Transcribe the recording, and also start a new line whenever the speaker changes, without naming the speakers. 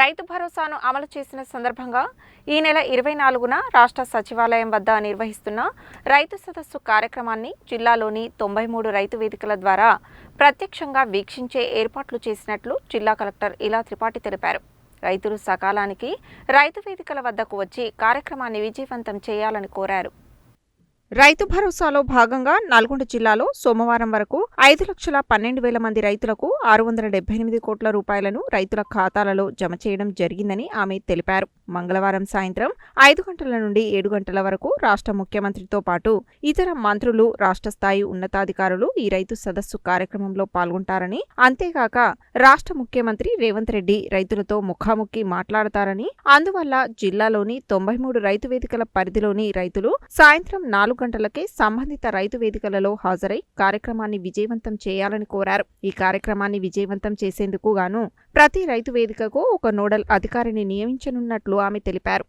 రైతు భరోసాను అమలు చేసిన సందర్భంగా ఈ నెల ఇరవై నాలుగున రాష్ట్ర సచివాలయం వద్ద నిర్వహిస్తున్న రైతు సదస్సు కార్యక్రమాన్ని జిల్లాలోని తొంభై మూడు రైతు వేదికల ద్వారా ప్రత్యక్షంగా వీక్షించే ఏర్పాట్లు చేసినట్లు జిల్లా కలెక్టర్ ఇలా త్రిపాఠి తెలిపారు. రైతులు సకాలానికి రైతు వేదికల వద్దకు వచ్చి కార్యక్రమాన్ని విజయవంతం చేయాలని కోరారు. రైతు భరోసాలో భాగంగా నల్గొండ జిల్లాలో సోమవారం వరకు ఐదు లక్షల పన్నెండు వేల మంది రైతులకు ఆరు వందల డెబ్బై ఎనిమిది కోట్ల రూపాయలను రైతుల ఖాతాలలో జమ చేయడం జరిగిందని ఆమె తెలిపారు. మంగళవారం సాయంత్రం ఐదు గంటల నుండి ఏడు గంటల వరకు రాష్ట్ర ముఖ్యమంత్రితో పాటు ఇతర మంత్రులు రాష్ట్ర స్థాయి ఉన్నతాధికారులు ఈ రైతు సదస్సు కార్యక్రమంలో పాల్గొంటారని అంతేకాక రాష్ట్ర ముఖ్యమంత్రి రేవంత్ రెడ్డి రైతులతో ముఖాముఖి మాట్లాడతారని అందువల్ల జిల్లాలోని తొంభై మూడు రైతు వేదికల పరిధిలోని రైతులు సాయంత్రం నాలుగు గంటలకే సంబంధిత రైతు వేదికలలో హాజరై కార్యక్రమాన్ని విజయవంతం చేయాలని కోరారు. ఈ కార్యక్రమాన్ని విజయవంతం చేసేందుకు గాను ప్రతి రైతు వేదికకు ఒక నోడల్ అధికారిని నియమించనున్నట్లు ఆమె తెలిపారు.